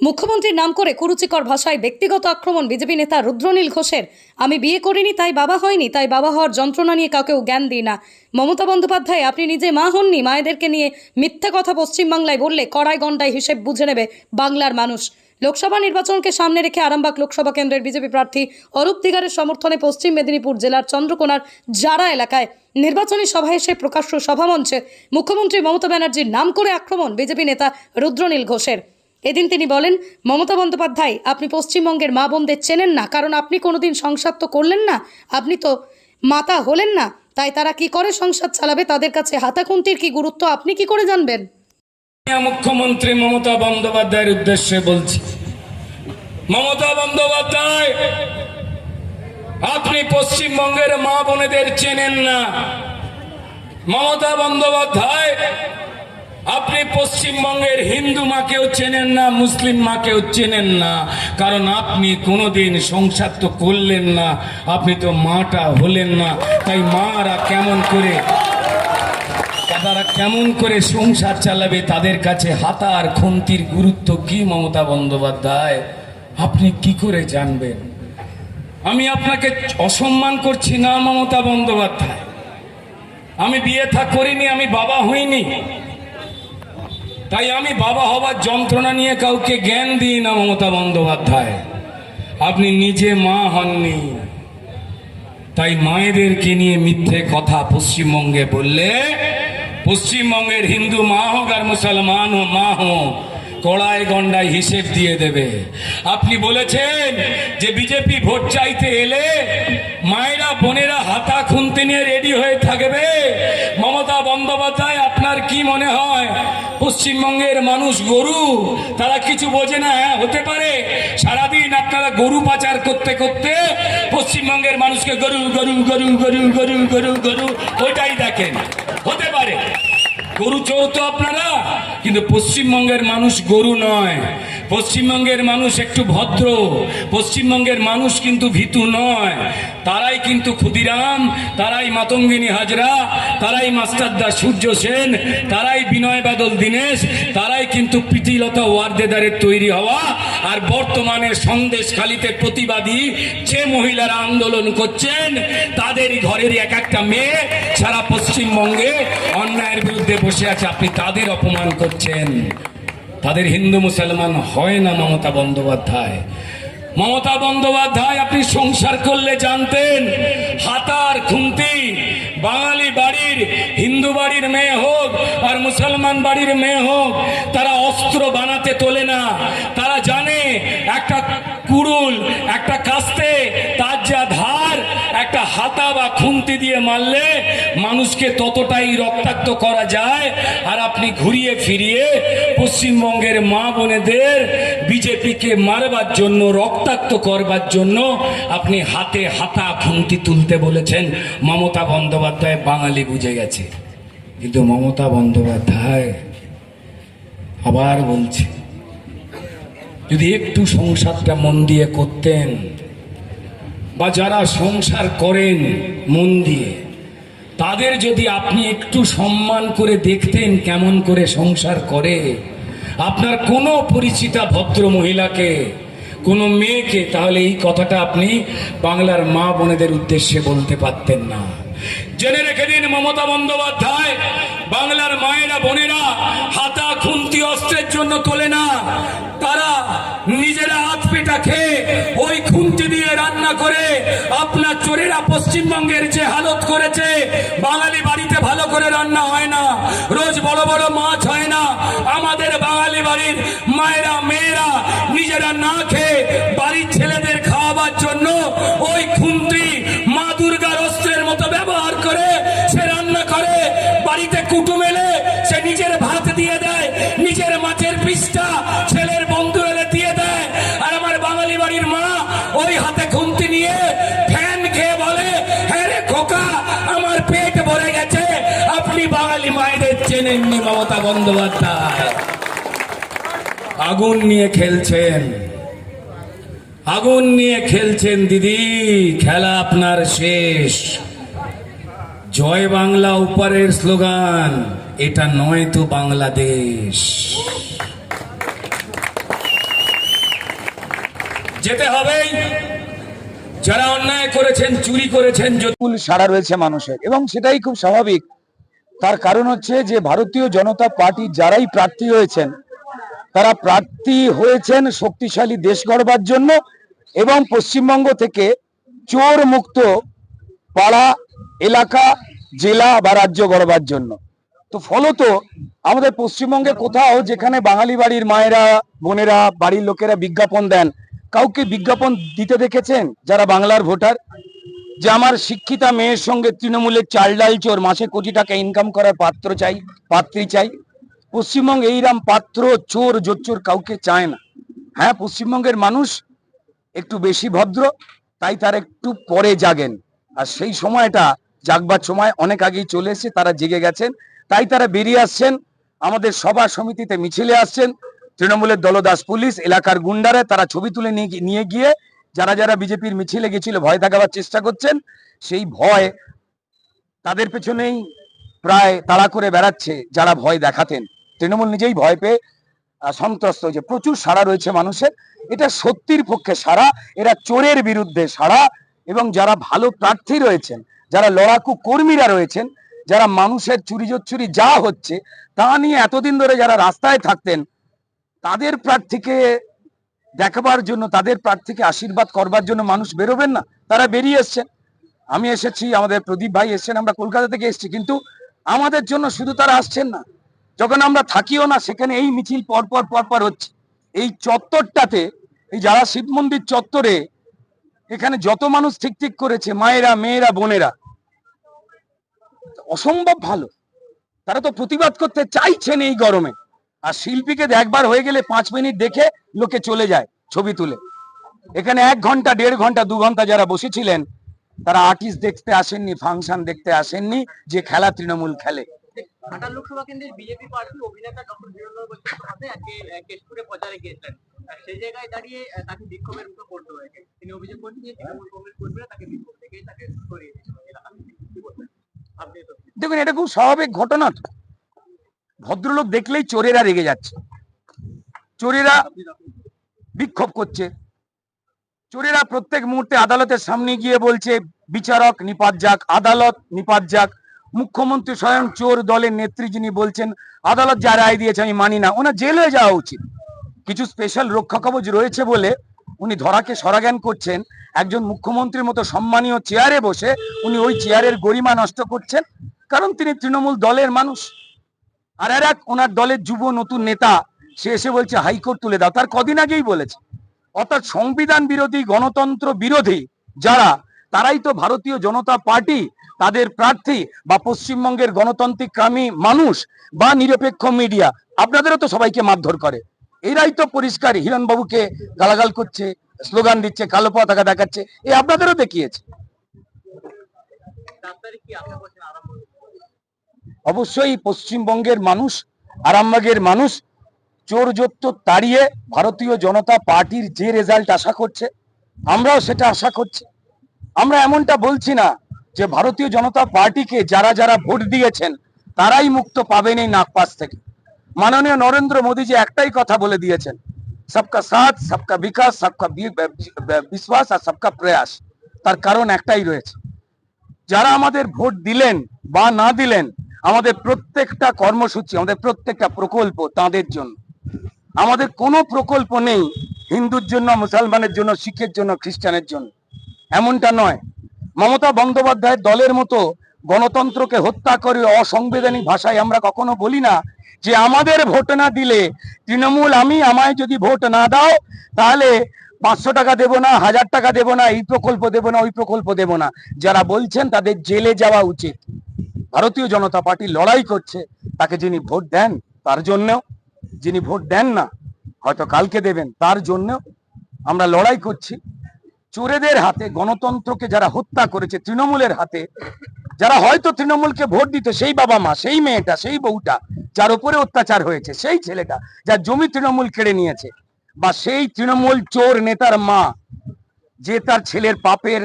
মুখ্যমন্ত্রীর নাম করে কুরুচিকর ভাষায় ব্যক্তিগত আক্রমণ। বিজেপি নেতা রুদ্রনীল ঘোষের, আমি বিয়ে করিনি, তাই বাবা হয়নি, তাই বাবা হওয়ার যন্ত্রণা নিয়ে কাউকেও জ্ঞান দিই না। মমতা বন্দ্যোপাধ্যায়, আপনি নিজে মা হননি, মায়েদেরকে নিয়ে মিথ্যা কথা পশ্চিমবাংলায় বললে কড়াই গন্ডায় হিসেব বুঝে নেবে বাংলার মানুষ। লোকসভা নির্বাচনকে সামনে রেখে আরামবাগ লোকসভা কেন্দ্রের বিজেপি প্রার্থী অরূপ দিগারের সমর্থনে পশ্চিম মেদিনীপুর জেলার চন্দ্রকোনার জারা এলাকায় নির্বাচনী সভায় এসে প্রকাশ্য সভামঞ্চে মুখ্যমন্ত্রী মমতা ব্যানার্জির নাম করে আক্রমণ। বিজেপি নেতা রুদ্রনীল ঘোষের এদিন তিনি বলেন, মমতা বন্দ্যোপাধ্যায়, আপনি পশ্চিমবঙ্গের মা বোনদের চেনেন না, কারণ আপনি কোনোদিন সংসার তো করলেন না, আপনি তো মাতা হলেন না, তাই তারা কি করে সংসার চালাবে, তাদের কাছে হাতাখুন্তির কি গুরুত্ব, আপনি কি করে জানবেন? মুখ্যমন্ত্রী মমতা বন্দ্যোপাধ্যায়ের উদ্দেশ্যে বলছি, মমতা বন্দ্যোপাধ্যায়, আপনি পশ্চিমবঙ্গের মা বোনেদের চেনেন না, মমতা বন্দ্যোপাধ্যায় আপনি পশ্চিমবঙ্গের হিন্দু মাকেও চেনেন না, মুসলিম মাকেও চেনেন না। কারণ আপনি কোনোদিন সংসার তো করলেন না, আপনি তো মাটা হলেন না। তাই মারা কেমন করে, তারা কেমন করে সংসার চালাবে তাদের কাছে হাতার খুন্তির গুরুত্ব কি, মমতা বন্দ্যোপাধ্যায়? আপনি কি করে জানবেন? আমি আপনাকে অসম্মান করছি না, মমতা বন্দ্যোপাধ্যায়। আমি বিয়ে থা করিনি, আমি বাবা হইনি। তাই আমি বাবা হবার যন্ত্রণা নিয়ে কাউকে জ্ঞান দিই না, মমতা বন্দ্যোপাধ্যায়। আপনি নিজে মা হননি। তাই মায়েদেরকে নিয়ে মিথ্যে কথা পশ্চিমবঙ্গে বললে, পশ্চিমবঙ্গের হিন্দু মা হোক আর মুসলমান ও মা হোক, কড়াই গন্ডায় হিসেব দিয়ে দেবে। আপনি বলেছেন যে বিজেপি ভোট চাইতে এলে মায়েরা, বোনেরা হাতা খুনতে নিয়ে রেডি হয়ে থাকবে। মমতা বন্দ্যোপাধ্যায়, আপনার কি মনে হয়? পশ্চিমবঙ্গের মানুষ গরু, তারা কিছু বোঝে না হ্যাঁ হতে পারে। সারাদিন আপনারা গরু পাচার করতে করতে পশ্চিমবঙ্গের মানুষকে গরু গরু গরু গরু গরু গরু গরু, ওইটাই দেখেন। হতে পারে। গরু চোর তো আপনারা, কিন্তু পশ্চিমবঙ্গের মানুষ গরু নয়। পশ্চিমবঙ্গের মানুষ একটু ভদ্র। পশ্চিমবঙ্গের মানুষ কিন্তু ভীতু নয়। তারাই কিন্তু ক্ষুদিরাম, তারাই মাতঙ্গিনী হাজরা, তারাই মাস্টারদা সূর্য সেন, তারাই বিনয় বাদল দীনেশ, তারাই কিন্তু প্রীতিলতা ওয়ার্দেদারের তৈরি হওয়া আর বর্তমানে সন্দেশ খালিতে প্রতিবাদী যে মহিলারা আন্দোলন করছেন তাদের ঘরের এক একটা মেয়ে সারা পশ্চিমবঙ্গে অন্যায়ের বিরুদ্ধে বসে আছে। আপনি তাদের অপমান করছেন। তাদের হিন্দু মুসলমান হয় না মমতা বন্দ্যোপাধ্যায়। মমতা বন্দ্যোপাধ্যায়, আপনি সংসার করলে জানতেন, হাতার খুন্তি, বাঙালি বাড়ির, হিন্দু বাড়ির মেয়ে হোক আর মুসলমান বাড়ির মেয়ে হোক, তারা অস্ত্র বানাতে তোলে না। তারা জানে একটা কুড়ুল, একটা কাস্তে হাতা বা খুন্তি দিয়ে মারলে মানুষকে ততটাই রক্তাক্ত করা যায়। আর আপনি ঘুরিয়ে ফিরিয়ে পশ্চিমবঙ্গের মা বোনেদের বিজেপিকে মারবার জন্য, রক্তাক্ত করবার জন্য আপনি হাতে হাতা খুন্তি তুলতে বলেছেন। মমতা বন্দ্যোপাধ্যায় বাঙালি বুঝে গেছে। কিন্তু মমতা বন্দ্যোপাধ্যায় আবার বলছে, যদি একটু সংসারটা মন দিয়ে করতেন বা যারা সংসার করেন মন দিয়ে, তাদের যদি আপনি একটু সম্মান করে দেখতেন কেমন করে সংসার করে, আপনার কোনো পরিচিতা ভদ্র মহিলাকে, কোনো মেয়েকে, তাহলে এই কথাটা আপনি বাংলার মা বোনেদের উদ্দেশ্যে বলতে পারতেন না। জেনে রেখে দিন মমতা বন্দ্যোপাধ্যায়, বাংলার মায়েরা, বোনেরা, হাতা, খুন্তি, অস্ত্রের জন্য তোলে না। পশ্চিমবঙ্গের যে হালত করেছে বাঙালি খোকা, আমার পেট ভরে গেছে। আপনি বাঙালি মায়েদের চেনেননি মমতা বন্দ্যোপাধ্যায়। আগুন নিয়ে খেলছেন। আগুন নিয়ে খেলছেন দিদি, খেলা আপনার শেষ। জয় বাংলা উপরের স্লোগান, এটা নয় তো বাংলাদেশ। যেতে হবেই। যারা অন্যায় করেছেন, চুরি করেছেন বিপুল রয়েছে মানুষের, এবং সেটাই খুব স্বাভাবিক। তার কারণ হচ্ছে যে, ভারতীয় জনতা পার্টি যারাই প্রার্থী হয়েছেন, তারা প্রার্থী হয়েছেন শক্তিশালী দেশ গড়বার জন্য, এবং পশ্চিমবঙ্গ থেকে চোর মুক্ত পাড়া, এলাকা, জেলা বা রাজ্য গড়বার জন্য। তো ফলত আমাদের পশ্চিমবঙ্গে কোথাও যেখানে বাঙালি বাড়ির মায়েরা, বোনেরা, বাড়ির লোকেরা বিজ্ঞাপন দেন কাউকে বিজ্ঞাপন দিতে দেখেছেন যারা বাংলার ভোটার? যে আমার শিক্ষিতা মেয়ের সঙ্গে তৃণমূলের চাল ডাল চোর, মাসে কোটি টাকা ইনকাম করার পাত্র চাই, পাত্রী চাই। পশ্চিমবঙ্গ এইরাম পাত্র, চোর, জোচ্চোর কাউকে চায় না। হ্যাঁ পশ্চিমবঙ্গের মানুষ একটু বেশি ভদ্র, তাই তার একটু পরে জাগেন। আর সেই সময়টা জাগবার সময় অনেক আগেই চলে এসেছে, তারা জেগে গেছেন। তাই তারা বেরিয়ে আসছেন, আমাদের সভা সমিতিতে মিছিলে আসছেন। তৃণমূলের দলদাস পুলিশ, এলাকার গুন্ডারা, তারা ছবি তুলে নিয়ে গিয়ে যারা যারা বিজেপির মিছিলে গেছিল, ভয় দেখাবার চেষ্টা করছেন, সেই ভয় তাদের পেছনেই প্রায় তাড়া করে বেড়াচ্ছে যারা ভয় দেখাতেন। তৃণমূল নিজেই ভয় পেয়ে সন্ত্রস্ত হয়েছে। প্রচুর সাড়া রয়েছে মানুষের। এটা সত্যির পক্ষে সাড়া, এরা চোরের বিরুদ্ধে সাড়া এবং যারা ভালো প্রার্থী রয়েছেন, যারা লড়াকু কর্মীরা রয়েছেন, যারা মানুষের চুরি চুরি যা হচ্ছে, তা নিয়ে এতদিন ধরে যারা রাস্তায় থাকতেন তাদের প্রার্থীকে দেখাবার জন্য, তাদের প্রার্থীকে আশীর্বাদ করবার জন্য মানুষ বেরোবেন না, তারা বেরিয়ে এসছেন। আমি এসেছি, আমাদের প্রদীপ ভাই এসেছেন, আমরা কলকাতা থেকে এসেছি, কিন্তু আমাদের জন্য শুধু তারা আসছেন না। যখন আমরা থাকিও না, সেখানে এই মিছিল পরপর পরপর হচ্ছে। এই চত্বরটাতে, এই যারা শিব মন্দির চত্বরে, এখানে যত মানুষ ঠিক ঠিক করেছে, মায়েরা, মেয়েরা, বোনেরা, অসম্ভব ভালো। তারা তো প্রতিবাদ করতে চাইছেন এই গরমে। আর শিল্পীকে একবার হয়ে গেলে পাঁচ মিনিট দেখে লোকে চলে যায় ছবি তুলে। এখানে এক ঘণ্টা দেড় ঘণ্টা দু ঘণ্টা যারা বসেছিলেন তারা আর্টিস্ট দেখতে আসেননি ফাংশন দেখতে আসেননি যে খেলা তৃণমূল খেলে। ঘাটাল লোকসভা কেন্দ্রের বিজেপি প্রার্থী অভিনেতা ডক্টর বীরেন্দ্র বৈশ্যের সাথে আজকে কেশপুরে প্রচারে গিয়েছিলেন সেই জায়গায় দাঁড়িয়ে তাকে বিক্ষোভের মুখে পড়তে হয়েছে। তিনি অভিযোগ করছেন যে তৃণমূল কংগ্রেস কর্মীরা তাকে বিক্ষোভ থেকেই তাকে সরিয়ে দিয়েছিল এলাকা থেকে। কি বলবেন? আপনি তো দেখুন এটা খুব স্বাভাবিক ঘটনা তো। ভদ্রলোক দেখলেই চোরেরা রেগে যাচ্ছে। চোরেরা বিক্ষোভ করছে। চোরেরা প্রত্যেক মুহূর্তে আদালতের সামনে গিয়ে বলছে, বিচারক নিপাত যাক আদালত নিপাত যাক মুখ্যমন্ত্রী স্বয়ং চোর দলের নেত্রী যিনি বলছেন, আদালত যা রায় দিয়েছে আমি মানি না, ওনার জেলে যাওয়া উচিত। কিছু স্পেশাল রক্ষা কবচ রয়েছে বলে উনি ধরাকে সরাজ্ঞান করছেন। একজন মুখ্যমন্ত্রীর মতো সম্মানীয় চেয়ারে বসে উনি ওই চেয়ারের গরিমা নষ্ট করছেন। কারণ তিনি তৃণমূল দলের মানুষ। আর আর এক ওনার দলের যুব নতুন নেতা, সে এসে বলছে, হাইকোর্ট তুলে দাও। তার কদিন আগেই বলেছে। অর্থাৎ সংবিধান বিরোধী, গণতন্ত্র বিরোধী যারা, তারাই তো ভারতীয় জনতা পার্টি, তাদের প্রার্থী বা পশ্চিমবঙ্গের গণতান্ত্রিককামী মানুষ বা নিরপেক্ষ মিডিয়া। আপনাদেরও তো সবাইকে মারধর করে। এরাই তো পরিষ্কার হিরণবাবুকে গালাগাল করছে, স্লোগান দিচ্ছে, কালো পতাকা দেখাচ্ছে। এ আপনাদেরও দেখিয়েছে চার তারিখ কি আশা করছেন আরম্ভ হবে? অবশ্যই পশ্চিমবঙ্গের মানুষ, আরামবাগের মানুষ চোর জত্য তাড়িয়ে ভারতীয় জনতা পার্টির যে রেজাল্ট আশা করছে, আমরাও সেটা আশা করছি। আমরা এমনটা বলছি না যে ভারতীয় জনতা পার্টিকে যারা যারা ভোট দিয়েছেন, তারাই মুক্ত পাবেন এই নাগপাস থেকে। মাননীয় নরেন্দ্র মোদী যে একটাই কথা বলে দিয়েছেন, সবকা সাথ, সবকা বিকাশ, সবকা বিশ্বাস আর সবকা প্রয়াস। তার কারণ একটাই রয়েছে। যারা আমাদের ভোট দিলেন বা না দিলেন আমাদের প্রত্যেকটা কর্মসূচি, আমাদের প্রত্যেকটা প্রকল্প তাদের জন্য। আমাদের কোনো প্রকল্প নেই হিন্দুর জন্য, মুসলমানের জন্য, শিখের জন্য, খ্রিস্টানের জন্য। এমনটা নয়। মমতা বন্দ্যোপাধ্যায়ের দলের মতো গণতন্ত্রকে হত্যা করে অসাংবিধানিক ভাষায় আমরা কখনো বলি না যে আমাদের ভোট না দিলে তৃণমূল, আমি আমায় যদি ভোট না দাও, তাহলে পাঁচশো টাকা দেবো না, হাজার টাকা দেবো না, এই প্রকল্প দেবো না, ওই প্রকল্প দেবো না। যারা বলছেন তাদের জেলে যাওয়া উচিত। ভারতীয় জনতা পার্টি লড়াই করছে, তাকে যিনি ভোট দেন, তার জন্যও, যিনি ভোট দেন না, হয়তো কালকে দেবেন, তার জন্যও আমরা লড়াই করছি। চোরেদের হাতে, গণতন্ত্রকে যারা হত্যা করেছে, তৃণমূলের হাতে, যারা হয়তো তৃণমূলকে ভোট দিত, সেই বাবা মা, সেই মেয়েটা, সেই বউটা, যার উপরে অত্যাচার হয়েছে, সেই ছেলেটা, যার জমি তৃণমূল কেড়ে নিয়েছে, বা সেই তৃণমূল চোর নেতার মা, যে তার ছেলের পাপের